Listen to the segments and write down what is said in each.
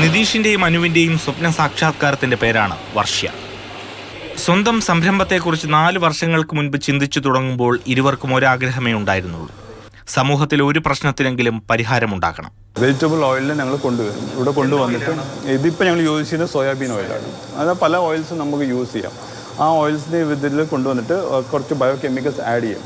ഗിരീഷിന്റെയും അനുവിന്റെയും സ്വപ്ന സാക്ഷാത്കാരത്തിന്റെ പേരാണ് വർഷ്യ. സ്വന്തം സംരംഭത്തെക്കുറിച്ച് നാല് വർഷങ്ങൾക്ക് മുൻപ് ചിന്തിച്ചു തുടങ്ങുമ്പോൾ ഇരുവർക്കും ഒരാഗ്രഹമേ ഉണ്ടായിരുന്നുള്ളൂ. സമൂഹത്തിൽ ഒരു പ്രശ്നത്തിനെങ്കിലും പരിഹാരമുണ്ടാക്കണം വെജിറ്റബിൾ ഓയിലിനെ ഞങ്ങൾ കൊണ്ടുവരും. ഇവിടെ കൊണ്ടുവന്നിട്ട് ഇതിപ്പോൾ ഞങ്ങൾ യൂസ് ചെയ്യുന്ന സോയാബീൻ ഓയിലാണ്. അത് പല ഓയിൽസും നമുക്ക് യൂസ് ചെയ്യാം. ആ ഓയിൽസിന്റെ ഇതിൽ കൊണ്ടുവന്നിട്ട് കുറച്ച് ബയോ കെമിക്കൽസ് ആഡ് ചെയ്യും.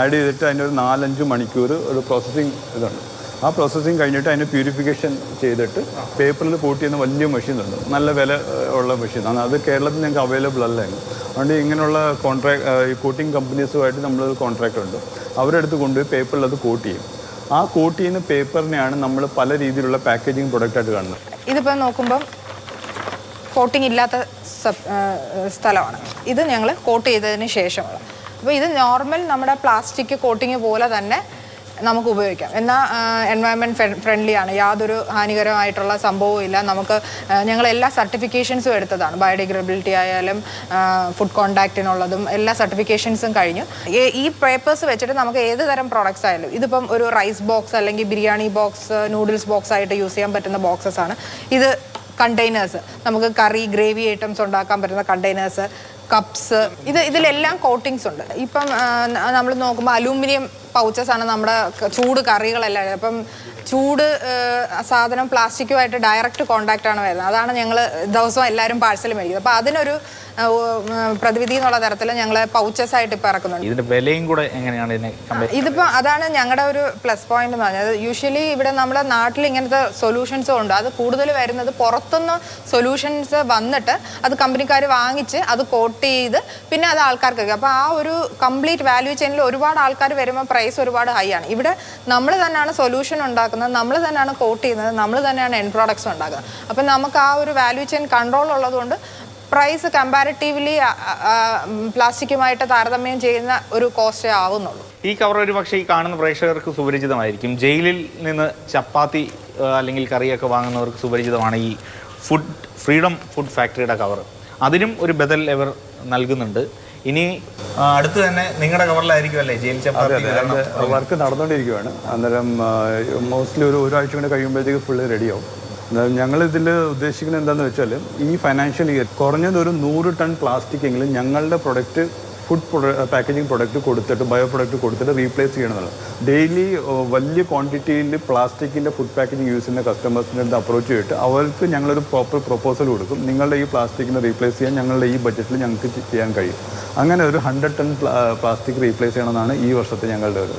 ആഡ് ചെയ്തിട്ട് അതിന്റെ ഒരു നാലഞ്ച് മണിക്കൂർ ഒരു പ്രോസസ്സിങ് ഇതുണ്ട്. ആ പ്രോസസ്സിങ് കഴിഞ്ഞിട്ട് അതിന് പ്യൂരിഫിക്കേഷൻ ചെയ്തിട്ട് പേപ്പറിൽ കോട്ട് ചെയ്യുന്ന വലിയ മെഷീൻ ഉണ്ട്. നല്ല വില ഉള്ള മെഷീനാണ് അത് കേരളത്തിൽ ഞങ്ങൾക്ക് അവൈലബിൾ അല്ല അതുകൊണ്ട് ഇങ്ങനെയുള്ള കോൺട്രാക്ട് ഈ കോട്ടിങ് കമ്പനീസുമായിട്ട് നമ്മളൊരു കോൺട്രാക്ട് ഉണ്ട്. അവരെടുത്ത് കൊണ്ടുപോയി പേപ്പറിൽ അത് കോട്ട് ചെയ്യും. ആ കോട്ട് ചെയ്യുന്ന പേപ്പറിനെയാണ് നമ്മൾ പല രീതിയിലുള്ള പാക്കേജിങ് പ്രൊഡക്റ്റായിട്ട് കാണുന്നത്. ഇതിപ്പോൾ നോക്കുമ്പം കോട്ടിംഗ് ഇല്ലാത്ത സ്ഥലമാണ്. ഇത് ഞങ്ങൾ കോട്ട് ചെയ്തതിന് ശേഷമാണ് അപ്പോൾ ഇത് നോർമൽ നമ്മുടെ പ്ലാസ്റ്റിക് കോട്ടിങ് പോലെ തന്നെ നമുക്ക് ഉപയോഗിക്കാം എന്നാൽ എൻവയൺമെന്റ് ഫ്രണ്ട്ലി ആണ്. യാതൊരു ഹാനികരമായിട്ടുള്ള സംഭവവും ഇല്ല. നമുക്ക് ഞങ്ങൾ എല്ലാ സർട്ടിഫിക്കേഷൻസും എടുത്തതാണ്. ബയോഡിഗ്രബിലിറ്റി ആയാലും ഫുഡ് കോൺടാക്റ്റിനുള്ളതും എല്ലാ സർട്ടിഫിക്കേഷൻസും കഴിഞ്ഞു. ഈ പേപ്പേഴ്സ് വെച്ചിട്ട് നമുക്ക് ഏത് തരം പ്രോഡക്റ്റ്സ് ആയാലും ഇതിപ്പം ഒരു റൈസ് ബോക്സ് അല്ലെങ്കിൽ ബിരിയാണി ബോക്സ് നൂഡിൽസ് ബോക്സ് ആയിട്ട് യൂസ് ചെയ്യാൻ പറ്റുന്ന ബോക്സസ് ആണ്. ഇത് കണ്ടെയ്നേഴ്സ് നമുക്ക് കറി ഗ്രേവി ഐറ്റംസ് ഉണ്ടാക്കാൻ പറ്റുന്ന കണ്ടെയ്നേഴ്സ് കപ്സ് ഇത് ഇതിലെല്ലാം കോട്ടിങ്സ് ഉണ്ട്. ഇപ്പം നമ്മൾ നോക്കുമ്പോൾ അലൂമിനിയം പൗച്ചസ് ആണ് നമ്മുടെ ചൂട് കറികളെല്ലാം. അപ്പം ചൂട് സാധനം പ്ലാസ്റ്റിക്കുമായിട്ട് ഡയറക്റ്റ് കോണ്ടാക്റ്റ് ആണ് വരുന്നത്. അതാണ് ഞങ്ങൾ ദിവസവും എല്ലാവരും പാഴ്സൽ മേടിക്കുന്നത്. അപ്പോൾ അതിനൊരു പ്രതിവിധി എന്നുള്ള തരത്തിൽ ഞങ്ങൾ പൗച്ചസ് ആയിട്ട് ഇപ്പോൾ ഇറക്കുന്നുണ്ട്. ഇതിന്റെ വിലയും കൂടെ എങ്ങനെയാണ് ഇതിപ്പോൾ അതാണ് ഞങ്ങളുടെ ഒരു പ്ലസ് പോയിന്റ് എന്ന് പറഞ്ഞത്. യൂഷ്വലി ഇവിടെ നമ്മുടെ നാട്ടിൽ ഇങ്ങനത്തെ സൊല്യൂഷൻസും ഉണ്ട്. അത് കൂടുതൽ വരുന്നത് പുറത്തുനിന്ന് സൊല്യൂഷൻസ് വന്നിട്ട് അത് കമ്പനിക്കാർ വാങ്ങിച്ച് അത് കോട്ട് ചെയ്ത് പിന്നെ അത് ആൾക്കാർക്ക് അപ്പോൾ ആ ഒരു കംപ്ലീറ്റ് വാല്യൂ ചെയിനിൽ ഒരുപാട് ആൾക്കാർ വരുമ്പോൾ പ്രൈസ് ഒരുപാട് ഹൈ ആണ്. ഇവിടെ നമ്മൾ തന്നെയാണ് സൊല്യൂഷൻ ഉണ്ടാക്കുന്നത് നമ്മൾ തന്നെയാണ് കോട്ട് ചെയ്യുന്നത് നമ്മൾ തന്നെയാണ് എൻ പ്രോഡക്ട്സ് ഉണ്ടാക്കുന്നത്. അപ്പം നമുക്ക് ആ ഒരു വാല്യൂ ചെയിൻ കൺട്രോൾ ഉള്ളതുകൊണ്ട് പ്രൈസ് കമ്പാരിറ്റീവ്ലി പ്ലാസ്റ്റിക്കുമായിട്ട് താരതമ്യം ചെയ്യുന്ന ഒരു കോസ്റ്റേ ആവുന്നുള്ളൂ. ഈ കവർ ഒരു പക്ഷേ ഈ കാണുന്ന പ്രേക്ഷകർക്ക് സുപരിചിതമായിരിക്കും. ജയിലിൽ നിന്ന് ചപ്പാത്തി അല്ലെങ്കിൽ കറിയൊക്കെ വാങ്ങുന്നവർക്ക് സുപരിചിതമാണ് ഈ ഫുഡ് ഫ്രീഡം ഫുഡ് ഫാക്ടറിയുടെ കവർ അതിനും ഒരു ബദൽ ഇവർ നൽകുന്നുണ്ട്. ഇനി അടുത്ത് തന്നെ നിങ്ങളുടെ കവറിലായിരിക്കും അല്ലേ? ജയിൽ? വർക്ക് നടന്നുകൊണ്ടിരിക്കുകയാണ് അന്നേരം മോസ്റ്റ്ലി ഒരു ഒരാഴ്ച കൂടെ കഴിയുമ്പോഴത്തേക്ക് ഫുള്ള് റെഡിയാവും ഞങ്ങൾ ഇതിൽ ഉദ്ദേശിക്കുന്നത് എന്താണെന്ന് വെച്ചാൽ ഈ ഫൈനാൻഷ്യൽ ഇയർ കുറഞ്ഞത് ഒരു നൂറ് ടൺ പ്ലാസ്റ്റിക് എങ്കിലും ഞങ്ങളുടെ പ്രൊഡക്റ്റ് ഫുഡ് പാക്കേജിങ് പ്രൊഡക്റ്റ് കൊടുത്തിട്ട് ബയോ പ്രൊഡക്റ്റ് കൊടുത്തിട്ട് റീപ്ലേസ് ചെയ്യണമെന്നുള്ളത് ഡെയിലി വലിയ ക്വാണ്ടിറ്റിയിൽ പ്ലാസ്റ്റിക്കിന്റെ ഫുഡ് പാക്കേജിങ് യൂസ് ചെയ്യുന്ന കസ്റ്റമേഴ്സിന്റെ അടുത്ത് അപ്രോച്ച് ചെയ്തിട്ട് അവർക്ക് ഞങ്ങളൊരു പ്രോപ്പർ പ്രൊപ്പോസൽ കൊടുക്കും. നിങ്ങളുടെ ഈ പ്ലാസ്റ്റിക്കിനെ റീപ്ലേസ് ചെയ്യാൻ ഞങ്ങളുടെ ഈ ബഡ്ജറ്റിൽ ഞങ്ങൾക്ക് ചെയ്യാൻ കഴിയും. അങ്ങനെ ഒരു ഹൺഡ്രഡ് ടൺ പ്ലാസ്റ്റിക് റീപ്ലേസ് ചെയ്യണമെന്നാണ് ഈ വർഷത്തെ ഞങ്ങളുടെ ഒരു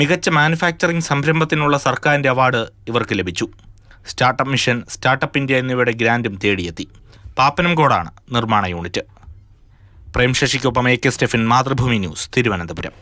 മികച്ച മാനുഫാക്ചറിംഗ് സംരംഭത്തിനുള്ള സർക്കാരിന്റെ അവാർഡ് ഇവർക്ക് ലഭിച്ചു. സ്റ്റാർട്ടപ്പ് മിഷൻ സ്റ്റാർട്ടപ്പ് ഇന്ത്യ എന്നിവയുടെ ഗ്രാൻഡും തേടിയെത്തി. പാപ്പനംകോടാണ് നിർമ്മാണ unit. Prem ശശിക്കൊപ്പം A K Stephin Mathrubhumi news Thiruvananthapuram.